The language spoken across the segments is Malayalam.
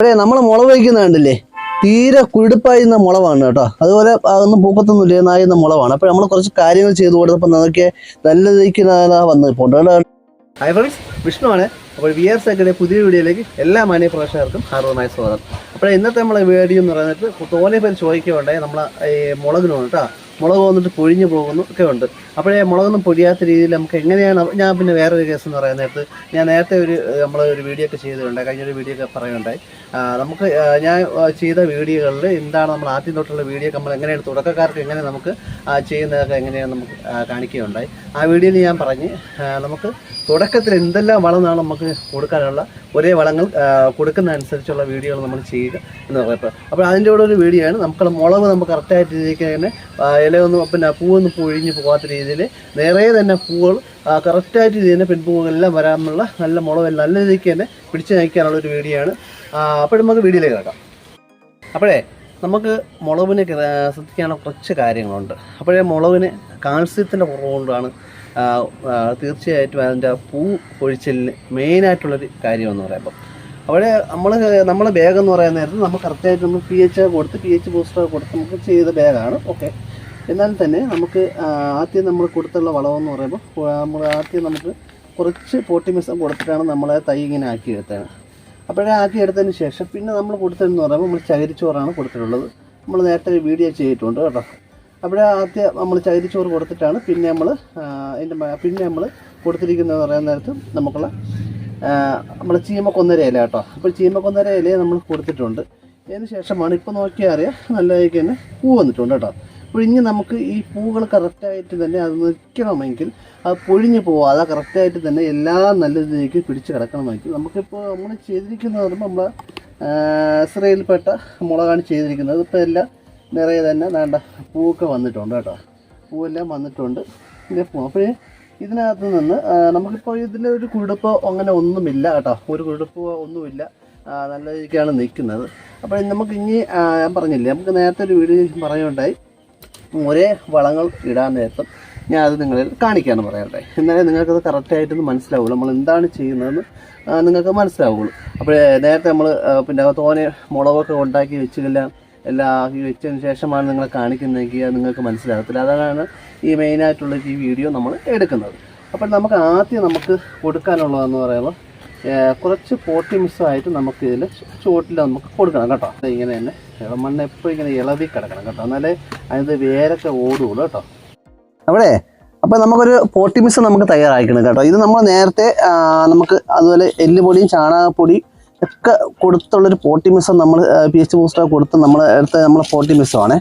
അതെ നമ്മൾ മുളക് വയ്ക്കുന്ന കണ്ടില്ലേ? തീരെ കുടുപ്പായിരുന്ന മുളവാണ് കേട്ടോ. അതുപോലെ അതൊന്നും പൂക്കത്തൊന്നുമില്ല നായുന്ന മുളവാണ് അപ്പോൾ നമ്മൾ കുറച്ച് കാര്യങ്ങൾ ചെയ്തു കൊടുത്തപ്പോൾ നമുക്ക് നല്ല രീതിക്ക് വന്ന് പോണ്ടാണ് ഹൈ ഫ്രണ്ട്സ് വിഷ്ണു ആണ് അപ്പോൾ വി ആർ സെക്കൻഡ് പുതിയ വീഡിയോയിലേക്ക് എല്ലാ മാന്യ പ്രേക്ഷകർക്കും ഹാർദമായ സ്വാഗതം. അപ്പോൾ ഇന്നത്തെ നമ്മളെ വീഡിയോ എന്ന് പറയുന്നത് തോനെ പേര് ചോദിക്കുകയുണ്ടായി നമ്മളെ ഈ മുളകിനുണ്ട് കേട്ടോ. മുളക് വന്നിട്ട് പൊഴിഞ്ഞു പോകുന്നു ഒക്കെ ഉണ്ട്. അപ്പോഴേ മുളകൊന്നും പൊഴിയാത്ത രീതിയിൽ നമുക്ക് എങ്ങനെയാണ് ഞാൻ പിന്നെ വേറൊരു കേസ് എന്ന് പറയാൻ നേരത്ത് ഞാൻ നേരത്തെ ഒരു നമ്മൾ ഒരു വീഡിയോ ഒക്കെ ചെയ്തിട്ടുണ്ട് കഴിഞ്ഞൊരു വീഡിയോ ഒക്കെ പറയുന്നുണ്ടായി നമുക്ക് ഞാൻ ചെയ്ത വീഡിയോകളിൽ എന്താണ് നമ്മൾ ആദ്യം തൊട്ടുള്ള വീഡിയോ നമ്മൾ എങ്ങനെയാണ് തുടക്കക്കാർക്ക് എങ്ങനെ നമുക്ക് ചെയ്യുന്നതൊക്കെ എങ്ങനെയാണ് നമുക്ക് കാണിക്കുകയുണ്ടായി. ആ വീഡിയോയിൽ ഞാൻ പറഞ്ഞ് നമുക്ക് തുടക്കത്തിൽ എന്തെല്ലാം വളമാണ് നമുക്ക് കൊടുക്കാനുള്ള ഒരേ വളങ്ങൾ കൊടുക്കുന്നതനുസരിച്ചുള്ള കൊടുക്കുന്ന വീഡിയോകൾ നമ്മൾ ചെയ്യുക എന്ന് പറയുമ്പോൾ അപ്പോൾ അതിന്റെ കൂടെ ഒരു വീഡിയോ ആണ്. നമുക്ക് മുളക് നമുക്ക് കറക്റ്റായിട്ട് രീതിക്ക് തന്നെ ഇലയൊന്നും പിന്നെ പൂവൊന്നും പൊഴിഞ്ഞ് പോകാത്ത രീതിയിൽ നിറയെ തന്നെ പൂവുകൾ കറക്റ്റായിട്ട് ഇതിനെ പെൺപൂവെല്ലാം വരാനുള്ള നല്ല മുളക് നല്ല രീതിക്ക് തന്നെ പിടിച്ചു നയിക്കാനുള്ള ഒരു വീഡിയോ ആണ്. അപ്പോൾ നമുക്ക് വീഡിയോയിലേക്ക് കിടക്കാം. അപ്പോഴേ നമുക്ക് മുളവിനെ ശ്രദ്ധിക്കാനുള്ള കുറച്ച് കാര്യങ്ങളുണ്ട്. അപ്പോഴേ മുളവിന് കാൽസ്യത്തിന്റെ കുറവുകൊണ്ടാണ് തീർച്ചയായിട്ടും അതിന്റെ പൂ പൊഴിച്ചലിന് മെയിനായിട്ടുള്ളൊരു കാര്യമെന്ന് പറയുമ്പോൾ അവിടെ നമ്മൾ നമ്മൾ ബാഗ് എന്ന് പറയുന്ന നേരത്ത് നമ്മൾ കറക്റ്റായിട്ട് നമ്മൾ പി എച്ച് കൊടുത്ത് പി എച്ച് ബൂസ്റ്റർ കൊടുത്ത് നമുക്ക് ചെയ്ത ബാഗാണ് ഓക്കെ എന്നാൽ തന്നെ നമുക്ക് ആദ്യം നമ്മൾ കൊടുത്തുള്ള വളമെന്ന് പറയുമ്പോൾ നമ്മൾ ആദ്യം നമുക്ക് കുറച്ച് പോട്ടിമിസം കൊടുത്തിട്ടാണ് നമ്മളെ തൈ ഇങ്ങനെ ആക്കി എടുത്തത്. അപ്പോഴേ ആക്കി എടുത്തതിന് ശേഷം പിന്നെ നമ്മൾ കൊടുത്തതെന്ന് പറയുമ്പോൾ നമ്മൾ ചകിരിച്ചോറാണ് കൊടുത്തിട്ടുള്ളത്. നമ്മൾ നേരത്തെ വീഡിയോ ചെയ്തിട്ടുണ്ട് കേട്ടോ. അവിടെ ആദ്യം നമ്മൾ ചകിരിച്ചോറ് കൊടുത്തിട്ടാണ് പിന്നെ നമ്മൾ അതിന്റെ പിന്നെ നമ്മൾ കൊടുത്തിരിക്കുന്നത് പറയുന്ന നേരത്ത് നമുക്കുള്ള നമ്മൾ ചീമക്കൊന്നര ഇല കേട്ടോ. അപ്പോൾ ചീമക്കൊന്നര ഇല നമ്മൾ കൊടുത്തിട്ടുണ്ട്. അതിന് ശേഷമാണ് ഇപ്പോൾ നോക്കിയാൽ അറിയാം നല്ല രീതിക്ക് തന്നെ പൂ വന്നിട്ടുണ്ട് കേട്ടോ. ഇനി നമുക്ക് ഈ പൂകൾ കറക്റ്റായിട്ട് തന്നെ അത് നിൽക്കണമെങ്കിൽ അത് പൊഴിഞ്ഞ് പോവാതെ കറക്റ്റായിട്ട് തന്നെ എല്ലാ നല്ല രീതിക്ക് പിടിച്ച് കിടക്കണമെങ്കിൽ നമുക്കിപ്പോൾ നമ്മൾ ചെയ്തിരിക്കുന്നത് പറയുമ്പോൾ നമ്മൾ ഇസ്രയേലിൽപ്പെട്ട മുളകാണ് ചെയ്തിരിക്കുന്നത്. ഇപ്പോൾ എല്ലാം നിറയെ തന്നെ വേണ്ട പൂവൊക്കെ വന്നിട്ടുണ്ട് കേട്ടോ. പൂവെല്ലാം വന്നിട്ടുണ്ട്. ഇതിന്റെ പൂ അപ്പോൾ ഇതിനകത്ത് നിന്ന് നമുക്കിപ്പോൾ ഇതിന്റെ ഒരു കുഴുപ്പോ അങ്ങനെ ഒന്നുമില്ല കേട്ടോ. ഒരു കുഴുപ്പോ ഒന്നുമില്ല. നല്ല രീതിക്കാണ് നിൽക്കുന്നത്. അപ്പോൾ നമുക്ക് ഇനി ഞാൻ പറഞ്ഞില്ലേ നമുക്ക് നേരത്തെ ഒരു വീഡിയോ പറയുകയുണ്ടായി. ഒരേ വളങ്ങൾ ഇടാൻ നേരത്തും ഞാൻ അത് നിങ്ങളിൽ കാണിക്കാമെന്ന് പറയട്ടെ എന്നാലേ നിങ്ങൾക്കത് കറക്റ്റായിട്ടൊന്ന് മനസ്സിലാവുള്ളൂ. നമ്മൾ എന്താണ് ചെയ്യുന്നതെന്ന് നിങ്ങൾക്ക് മനസ്സിലാവുള്ളൂ. അപ്പോൾ നേരത്തെ നമ്മൾ പിന്നെ തോനെ മുളകൊക്കെ ഉണ്ടാക്കി വെച്ചില്ല എല്ലാം ആക്കി വെച്ചതിന് ശേഷമാണ് നിങ്ങളെ കാണിക്കുന്നതെങ്കിൽ അത് നിങ്ങൾക്ക് മനസ്സിലാകത്തില്ല. അതാണ് ഈ മെയിനായിട്ടുള്ള ഈ വീഡിയോ നമ്മൾ എടുക്കുന്നത്. അപ്പോൾ നമുക്ക് ആദ്യം നമുക്ക് കൊടുക്കാനുള്ളതെന്ന് പറയുമ്പോൾ കുറച്ച് പോട്ടി മിസ്സായിട്ട് നമുക്ക് ഇതിൽ ചുവട്ടിൽ നമുക്ക് കൊടുക്കണം കേട്ടോ. ഇങ്ങനെ തന്നെ മണ്ണ് എപ്പോഴും ഇങ്ങനെ ഇളവി കിടക്കണം കേട്ടോ. എന്നാലേ അതിന്റെ വേരൊക്കെ ഓടുകയുള്ളൂ കേട്ടോ. അവിടെ അപ്പോൾ നമുക്കൊരു പോട്ടി മിസ് നമുക്ക് തയ്യാറാക്കണം കേട്ടോ. ഇത് നമ്മൾ നേരത്തെ നമുക്ക് അതുപോലെ എല്ലുപൊടിയും ചാണകപ്പൊടി ഒക്കെ കൊടുത്തുള്ളൊരു പോട്ടി മിസ് നമ്മൾ പി എച്ച് ബൂസ്റ്റർ കൊടുത്ത് നമ്മൾ എടുത്ത നമ്മൾ പോട്ടി മിസ്സമാണ്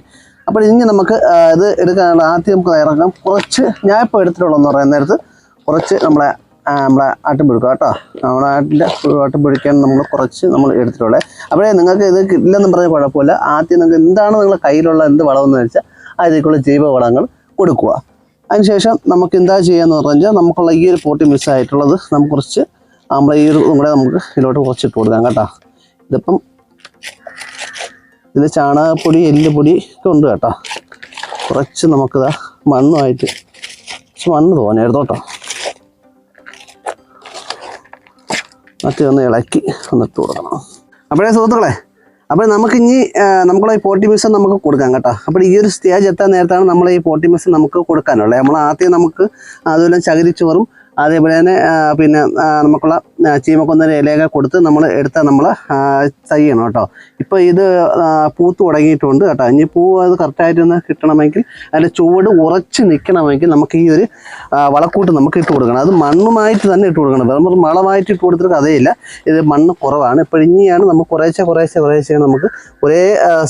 അപ്പോൾ ഇനി നമുക്ക് ഇത് എടുക്കാനുള്ള ആദ്യം നമുക്ക് തയ്യാറാക്കാം. കുറച്ച് ഞാൻ ഇപ്പോൾ എടുത്തിട്ടുള്ളതെന്ന് പറയുന്ന നേരത്ത് കുറച്ച് നമ്മളെ നമ്മളെ ആട്ടിൻപുഴുക്ക കേട്ടോ. നമ്മളെ ആട്ടിന്റെ ആട്ടിൻപുഴുക്കാൻ നമ്മൾ കുറച്ച് നമ്മൾ എടുത്തിട്ടുള്ളത് അപ്പോഴേ നിങ്ങൾക്ക് ഇത് കിട്ടില്ലെന്ന് പറഞ്ഞ കുഴപ്പമില്ല. ആദ്യം നിങ്ങൾക്ക് എന്താണ് നിങ്ങളുടെ കയ്യിലുള്ള എന്ത് വളമെന്ന് വെച്ചാൽ അതിലേക്കുള്ള ജൈവ വളങ്ങൾ കൊടുക്കുക അതിനുശേഷം നമുക്ക് എന്താ ചെയ്യാന്ന് പറഞ്ഞാൽ നമുക്കുള്ള ഈ ഒരു പോട്ടി മിസ്സായിട്ടുള്ളത് നമുക്ക് കുറച്ച് നമ്മളെ ഈ ഒരു കൂടെ നമുക്ക് ഇതിലോട്ട് കുറച്ച് ഇട്ട് കൊടുക്കാം കേട്ടോ. ഇതിപ്പം ഇതിൽ ചാണകപ്പൊടി എല്ലുപൊടി ഒക്കെ ഉണ്ട് കേട്ടോ. കുറച്ച് നമുക്കിതാ മണ്ണുമായിട്ട് കുറച്ച് മണ്ണ് തോന്നിയായിരുന്നു കേട്ടോ. മറ്റേ ഒന്ന് ഇളക്കി ഒന്നിട്ട് കൊടുക്കണം. അപ്പോഴേ സുഹൃത്തുക്കളെ അപ്പോൾ നമുക്ക് ഇനി നമുക്കുള്ള ഈ പോട്ടി മിക്സ് നമുക്ക് കൊടുക്കാം കേട്ടോ. അപ്പോൾ ഈ ഒരു സ്റ്റേജ് എത്താൻ നേരത്താണ് നമ്മൾ ഈ പോട്ടി മിക്സ് നമുക്ക് കൊടുക്കാനുള്ളത്. നമ്മൾ ആദ്യം നമുക്ക് അതുപോലെ ചകിരിച്ചോറും അതേപോലെ തന്നെ പിന്നെ നമുക്കുള്ള ചീമക്കൊന്നര ഇലയൊക്കെ കൊടുത്ത് നമ്മൾ എടുത്താൽ നമ്മൾ ചെയ്യണം കേട്ടോ. ഇപ്പോൾ ഇത് പൂത്ത് തുടങ്ങിയിട്ടുണ്ട് കേട്ടോ. ഇനി പൂ അത് കറക്റ്റായിട്ടൊന്ന് കിട്ടണമെങ്കിൽ അതിന്റെ ചുവട് ഉറച്ച് നിൽക്കണമെങ്കിൽ നമുക്ക് ഈ ഒരു വളക്കൂട്ട് നമുക്ക് ഇട്ട് കൊടുക്കണം. അത് മണ്ണുമായിട്ട് തന്നെ ഇട്ട് കൊടുക്കണം. വെറും മളമായിട്ട് ഇട്ട് കൊടുത്തിട്ട് കഥയില്ല. ഇത് മണ്ണ് കുറവാണ്. ഇപ്പോൾ ഇനിയാണ് നമുക്ക് കുറേശ്ശെ കുറേശ്ശെ കുറേശ്ശെ നമുക്ക് ഒരേ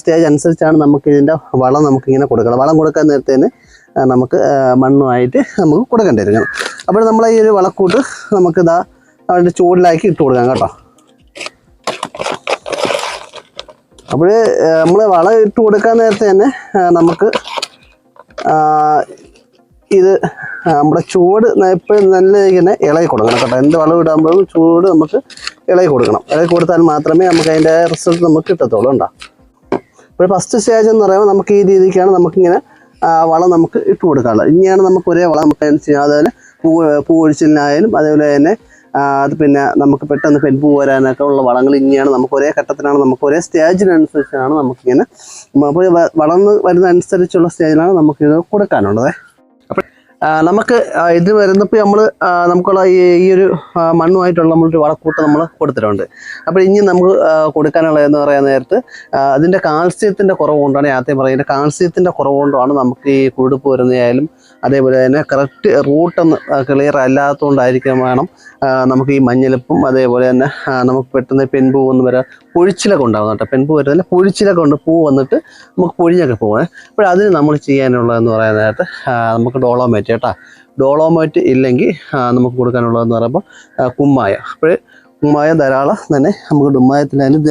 സ്റ്റേജ് അനുസരിച്ചാണ് നമുക്ക് ഇതിന്റെ വളം നമുക്ക് ഇങ്ങനെ കൊടുക്കണം. വളം കൊടുക്കാൻ നേരത്തേന് നമുക്ക് മണ്ണുമായിട്ട് നമുക്ക് കൊടുക്കേണ്ടി വരും അപ്പോൾ നമ്മൾ ഈ ഒരു വളക്കൂട്ട് നമുക്ക് ഇതാ അതിന്റെ ചൂടിലാക്കി ഇട്ട് കൊടുക്കാം കേട്ടോ. അപ്പോൾ നമ്മൾ വളം ഇട്ട് കൊടുക്കാൻ നേരത്തെ തന്നെ നമുക്ക് ഇത് നമ്മുടെ ചൂട് എപ്പോഴും നല്ല ഇങ്ങനെ ഇളകി കൊടുക്കണം കേട്ടോ. എന്ത് വളം ഇടുമ്പോഴും ചൂട് നമുക്ക് ഇളകി കൊടുക്കണം. ഇളകി കൊടുത്താൽ മാത്രമേ നമുക്ക് അതിന്റെ റിസൾട്ട് നമുക്ക് കിട്ടത്തുള്ളൂ ഉണ്ടോ ഇപ്പോൾ ഫസ്റ്റ് സ്റ്റേജ് എന്ന് പറയുമ്പോൾ നമുക്ക് ഈ രീതിക്കാണ് നമുക്കിങ്ങനെ വളം നമുക്ക് ഇട്ട് കൊടുക്കാറുള്ളത്. ഇനിയാണ് നമുക്ക് ഒരേ വളം നമുക്ക് ചെയ്യാം? അതുപോലെ പൂ പൂ ഒഴിച്ചിലിനായാലും അതേപോലെ തന്നെ അത് പിന്നെ നമുക്ക് പെട്ടെന്ന് പെൻപൂ പോരാനൊക്കെ ഉള്ള വളങ്ങൾ ഇങ്ങനെയാണ് നമുക്ക് ഒരേ ഘട്ടത്തിലാണ് നമുക്ക് ഒരേ സ്റ്റേജിനനുസരിച്ചാണ് നമുക്കിങ്ങനെ വളർന്ന് വരുന്ന അനുസരിച്ചുള്ള സ്റ്റേജിലാണ് നമുക്കിത് കൊടുക്കാനുള്ളത്. അപ്പോൾ ആ, നമുക്ക് ഇത് വരുന്നപ്പോൾ നമ്മൾ നമുക്കുള്ള ഈ ഒരു മണ്ണുമായിട്ടുള്ള നമ്മളൊരു വളക്കൂട്ട് നമ്മൾ കൊടുത്തിട്ടുണ്ട്. അപ്പോൾ ഇനി നമുക്ക് ആ, കൊടുക്കാനുള്ള എന്ന് പറയാൻ നേരത്ത് അതിന്റെ കാൽസ്യത്തിന്റെ കുറവ് കൊണ്ടാണ് ആദ്യം പറയുന്നത്. കാൽസ്യത്തിന്റെ കുറവ് കൊണ്ടാണ് നമുക്ക് ഈ കുഴുപ്പ് വരുന്നതായാലും അതേപോലെ തന്നെ കറക്റ്റ് റൂട്ടൊന്ന് ക്ലിയർ അല്ലാത്തതുകൊണ്ടായിരിക്കും വേണം നമുക്ക് ഈ മഞ്ഞളിപ്പും അതേപോലെ തന്നെ നമുക്ക് പെട്ടെന്ന് പെൺപൂ വന്ന് വരാൻ പൊഴിച്ചിലൊക്കെ ഉണ്ടാകും കേട്ടോ. പെൺപൂ വരുന്നില്ല പൊഴിച്ചിലൊക്കെ ഉണ്ട്. പൂ വന്നിട്ട് നമുക്ക് പൊഴിഞ്ഞൊക്കെ പോകും അപ്പോൾ അതിന് നമ്മൾ ചെയ്യാനുള്ളതെന്ന് പറയാൻ നേരത്ത് നമുക്ക് ഡോളോമേറ്റ് കേട്ടോ ഡോളോമൈറ്റ് ഇല്ലെങ്കിൽ നമുക്ക് കൊടുക്കാനുള്ളതെന്ന് പറയുമ്പോൾ കുമ്മായ. അപ്പോൾ കുമ്മായ ധാരാളം തന്നെ നമുക്ക് ഡുമ്മായത്തിലായാലും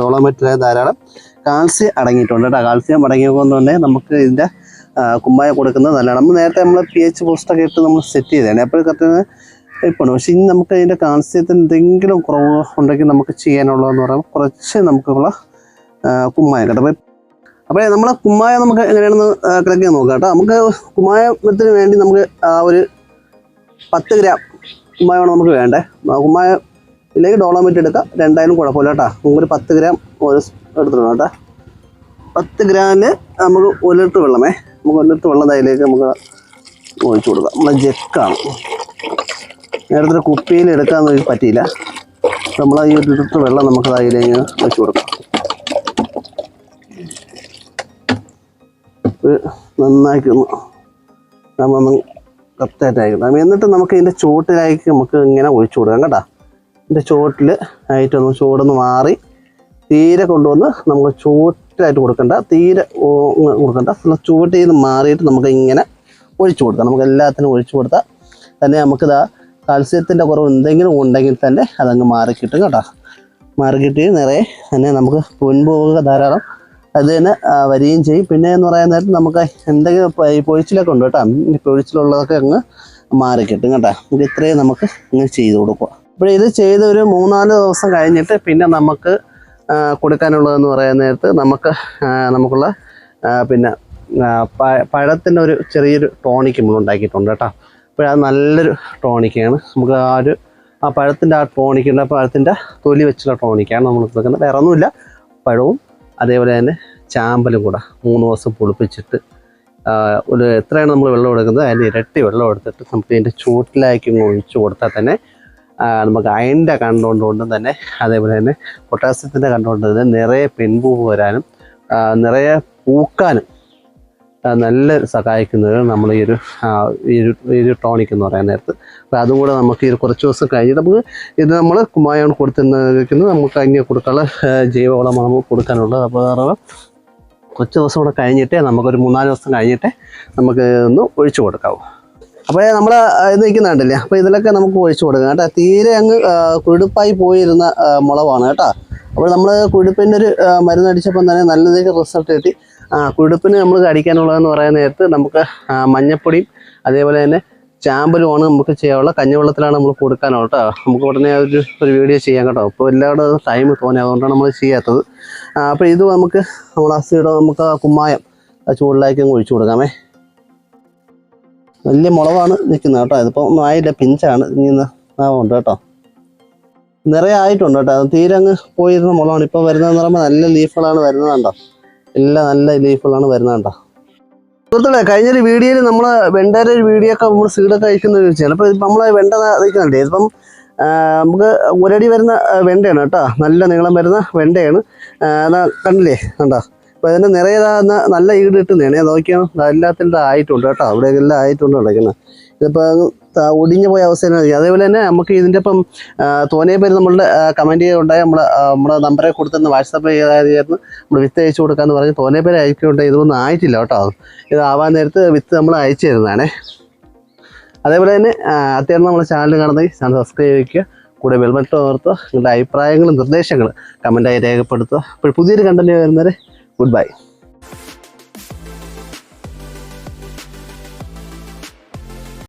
ഡോളോമൈറ്റിലായാലും ധാരാളം കാൽസ്യം അടങ്ങിയിട്ടുണ്ട് കേട്ടോ. കാൽസ്യം അടങ്ങിയപ്പോൾ തന്നെ നമുക്ക് ഇതിന്റെ കുമ്മായ കൊടുക്കുന്നത് നല്ലതാണ്. നമ്മൾ നേരത്തെ നമ്മൾ പി എച്ച് പോസ്റ്റൊക്കെ ഇട്ട് നമ്മൾ സെറ്റ് ചെയ്തതാണ്. അപ്പോൾ കറക്റ്റ് ഇപ്പോൾ പക്ഷേ ഇനി നമുക്ക് അതിന്റെ കാൽസ്യത്തിന് എന്തെങ്കിലും കുറവ് ഉണ്ടെങ്കിൽ നമുക്ക് ചെയ്യാനുള്ളതെന്ന് പറയുമ്പോൾ കുറച്ച് നമുക്കുള്ള കുമ്മായ കേട്ടോ. അപ്പോൾ നമ്മളെ കുമ്മായ നമുക്ക് എങ്ങനെയാണെന്ന് കളക്ട് ചെയ്യാൻ നോക്കാം കേട്ടോ. നമുക്ക് കുമ്മായത്തിന് വേണ്ടി നമുക്ക് ഒരു പത്ത് ഗ്രാം കുമ്മായമാണ് നമുക്ക് വേണ്ടേ. കുമ്മായ ഇല്ലെങ്കിൽ ഡോളോമീറ്റ് എടുക്കാം. രണ്ടായാലും കുഴപ്പമില്ല കേട്ടോ. നമുക്കൊരു പത്ത് ഗ്രാം ഒരു എടുത്തിടണം കേട്ടോ. പത്ത് ഗ്രാമിന് നമുക്ക് ഒരു ലിറ്റർ വെള്ളമേ. നമുക്ക് ഒരു ലിറ്റർ വെള്ളം അതിലേക്ക് നമുക്ക് ഒഴിച്ചു കൊടുക്കാം. നമ്മളെ ജെക്കാണ്. നേരത്തെ കുപ്പിയിൽ എടുക്കാൻ പറ്റിയില്ല. നമ്മൾ ഈ ഒരു ലിറ്റർ വെള്ളം നമുക്ക് അതിലേക്ക് ഒഴിച്ചു കൊടുക്കാം. ഇത് നമ്മൾ കറക്റ്റായിട്ട് അയക്കണം എന്നിട്ട് നമുക്ക് ഇതിന്റെ ചുവട്ടിലേക്ക് നമുക്ക് ഇങ്ങനെ ഒഴിച്ചു കൊടുക്കാം കേട്ടോ. ഇതിന്റെ ചുവട്ടിൽ ആയിട്ടൊന്ന് ചൂടൊന്ന് മാറി തീരെ കൊണ്ടുവന്ന് നമുക്ക് ചുവട്ടിലായിട്ട് കൊടുക്കണ്ട. തീരെ കൊടുക്കണ്ട. ചുവട്ടിൽ നിന്ന് മാറിയിട്ട് നമുക്ക് ഇങ്ങനെ ഒഴിച്ചു കൊടുക്കാം. നമുക്ക് എല്ലാത്തിനും ഒഴിച്ചു കൊടുത്താൽ തന്നെ നമുക്കിതാ കാൽസ്യത്തിന്റെ കുറവ് എന്തെങ്കിലും ഉണ്ടെങ്കിൽ തന്നെ അതങ്ങ് മാറി കിട്ടും. കേട്ടോ മാറി കിട്ടി നിറയെ തന്നെ നമുക്ക് പൊൻപോക ധാരാളം അത് തന്നെ വരികയും ചെയ്യും. പിന്നെ എന്ന് പറയാൻ നേരം നമുക്ക് എന്തെങ്കിലും പൊഴിച്ചിലൊക്കെ ഉണ്ട് കേട്ടോ. ഈ പൊഴിച്ചിലുള്ളതൊക്കെ അങ്ങ് മാറി കിട്ടും. കേട്ടോ നമുക്ക് ഇത്രയും നമുക്ക് ഇങ്ങനെ ചെയ്ത് കൊടുക്കുക അപ്പോൾ ഇത് ചെയ്ത് ഒരു മൂന്നാൽ ദിവസം കഴിഞ്ഞിട്ട് പിന്നെ നമുക്ക് കൊടുക്കാനുള്ളതെന്ന് പറയാൻ നേരത്ത് നമുക്ക് നമുക്കുള്ള പിന്നെ പഴത്തിന്റെ ഒരു ചെറിയൊരു ടോണിക്ക് നമ്മൾ ഉണ്ടാക്കിയിട്ടുണ്ട് കേട്ടോ. അപ്പോൾ അത് നല്ലൊരു ടോണിക്കാണ്. നമുക്ക് ആ ഒരു ആ പഴത്തിന്റെ ആ ടോണിക്കുണ്ട് പഴത്തിന്റെ തൊലി വെച്ചുള്ള ടോണിക്കാണ് നമ്മൾ എടുക്കുന്നത് വേറെ ഒന്നുമില്ല. പഴവും അതേപോലെ തന്നെ ചാമ്പലും കൂടെ മൂന്ന് ദിവസം പൊളിപ്പിച്ചിട്ട് ഒരു എത്രയാണ് നമ്മൾ വെള്ളം എടുക്കുന്നത്? അതിന്റെ ഇരട്ടി വെള്ളം എടുത്തിട്ട് നമുക്ക് ഇതിന്റെ ചൂട്ടിലാക്കി ഒഴിച്ചു കൊടുത്താൽ തന്നെ നമുക്ക് അയണിന്റെ കണ്ടുകൊണ്ട് കൊണ്ടും തന്നെ അതേപോലെ തന്നെ പൊട്ടാസ്യത്തിന്റെ കണ്ടുകൊണ്ട് തന്നെ നിറയെ പെൺപൂ വരാനും നിറയെ പൂക്കാനും നല്ല സഹായിക്കുന്നത് നമ്മൾ ഈ ഒരു ഈ ഒരു ടോണിക് എന്ന് പറയാൻ നേരത്ത്. അപ്പോൾ അതും കൂടെ നമുക്ക് ഈ കുറച്ച് ദിവസം കഴിഞ്ഞിട്ട് നമുക്ക് ഇത് നമ്മൾ കുമ്മായാണ് കൊടുത്തിരിക്കുന്നത് നമുക്ക് അതിന് കൊടുക്കാനുള്ള ജൈവവളമാണ് കൊടുക്കാനുള്ളത്. അപ്പോൾ കുറച്ച് ദിവസം കൂടെ കഴിഞ്ഞിട്ടേ നമുക്കൊരു മൂന്നാൽ ദിവസം കഴിഞ്ഞിട്ടേ നമുക്ക് ഒന്ന് ഒഴിച്ചു കൊടുക്കാവൂ. അപ്പോൾ നമ്മൾ ഇത് നിൽക്കുന്നുണ്ടല്ലേ? അപ്പോൾ ഇതിലൊക്കെ നമുക്ക് ഒഴിച്ചു കൊടുക്കാം കേട്ടോ. തീരെ അങ്ങ് കുഴുപ്പായി പോയിരുന്ന മുളവാണ് കേട്ടോ. അപ്പോൾ നമ്മൾ കുഴുപ്പിന്റെ ഒരു മരുന്നടിച്ചപ്പം തന്നെ നല്ല രീതിയിൽ റിസൾട്ട് കിട്ടി. കുഴുപ്പിന് നമ്മൾ അടിക്കാനുള്ളതെന്ന് പറയുന്ന നേരത്ത് നമുക്ക് മഞ്ഞപ്പൊടിയും അതേപോലെ തന്നെ ചാമ്പലുമാണ് നമുക്ക് ചെയ്യാനുള്ള കഞ്ഞവെള്ളത്തിലാണ് നമ്മൾ കൊടുക്കാനുള്ളത് കേട്ടോ. നമുക്ക് ഉടനെ ഒരു ഒരു വീഡിയോ ചെയ്യാം കേട്ടോ. അപ്പോൾ എല്ലാവരും ടൈം തോന്നി അതുകൊണ്ടാണ് നമ്മൾ ചെയ്യാത്തത്. അപ്പോൾ ഇത് നമുക്ക് നമ്മൾ അസിയുടെ നമുക്ക് കുമ്മായം ചൂടിലേക്ക് ഒഴിച്ചു കൊടുക്കാമേ. വലിയ മുളവാണ് നിൽക്കുന്നത് കേട്ടോ. ഇതിപ്പോൾ ഒന്നും ആയില്ല പിഞ്ചാണ്. ഇങ്ങനെ നാവുണ്ട് കേട്ടോ. നിറയെ ആയിട്ടുണ്ട് കേട്ടോ. തീരെ അങ്ങ് പോയിരുന്ന മുളവാണ്. ഇപ്പോൾ വരുന്നതെന്ന് പറയുമ്പോൾ നല്ല ലീഫുകളാണ് വരുന്നത് കണ്ടോ? എല്ലാം നല്ല ലീഫുകളാണ് വരുന്നത് കണ്ടോ? സുഹൃത്തുക്കളെ കഴിഞ്ഞൊരു വീഡിയോയിൽ നമ്മൾ വെണ്ടയുടെ ഒരു വീഡിയോ ഒക്കെ നമ്മൾ സീഡൊക്കെ അയക്കുന്ന ചോദിച്ചാൽ അപ്പോൾ നമ്മൾ വെണ്ട നിൽക്കുന്നുണ്ട് ഇതിപ്പം നമുക്ക് ഒരടി വരുന്ന വെണ്ടയാണ് കേട്ടോ. നല്ല നീളം വരുന്ന വെണ്ടയാണ്. കണ്ടില്ലേ? കണ്ടോ? അപ്പോൾ ഇതിന്റെ നിറയെ നല്ല ഈട് കിട്ടുന്നതാണ്. നോക്കിയാൽ എല്ലാത്തിന്റെ ആയിട്ടുണ്ട് കേട്ടോ. അവിടെ എല്ലാം ആയിട്ടുണ്ട് കിടക്കുന്നത് ഇതിപ്പോൾ ഒടിഞ്ഞു പോയ അവസ്ഥയാണ് അതേപോലെ തന്നെ നമുക്ക് ഇതിന്റെ ഇപ്പം തോനെ പേര് നമ്മളുടെ കമന്റ് ചെയ്തുണ്ടായി നമ്മൾ നമ്മുടെ നമ്പറെ കൊടുത്തുനിന്ന് വാട്സപ്പ് ചെയ്തായിരുന്നു നമ്മൾ വിത്ത് അയച്ചു കൊടുക്കാമെന്ന് പറഞ്ഞ് തോനെ പേര് അയക്കുന്നുണ്ട്. ഇതൊന്നും ആയിട്ടില്ല കേട്ടോ. ഇത് ആവാൻ നേരത്ത് വിത്ത് നമ്മൾ അയച്ചു അതേപോലെ തന്നെ അത്യാവശ്യം നമ്മുടെ ചാനൽ കാണുന്നെങ്കിൽ ചാനൽ സബ്സ്ക്രൈബ് ചെയ്യുക. കൂടെ ബെൽബട്ടൺ ഓർത്ത് നിങ്ങളുടെ അഭിപ്രായങ്ങളും നിർദ്ദേശങ്ങളും കമന്റായി രേഖപ്പെടുത്തുക. അപ്പോൾ പുതിയൊരു കണ്ടന്റ് വരുന്നവരെ ഗുഡ് ബൈ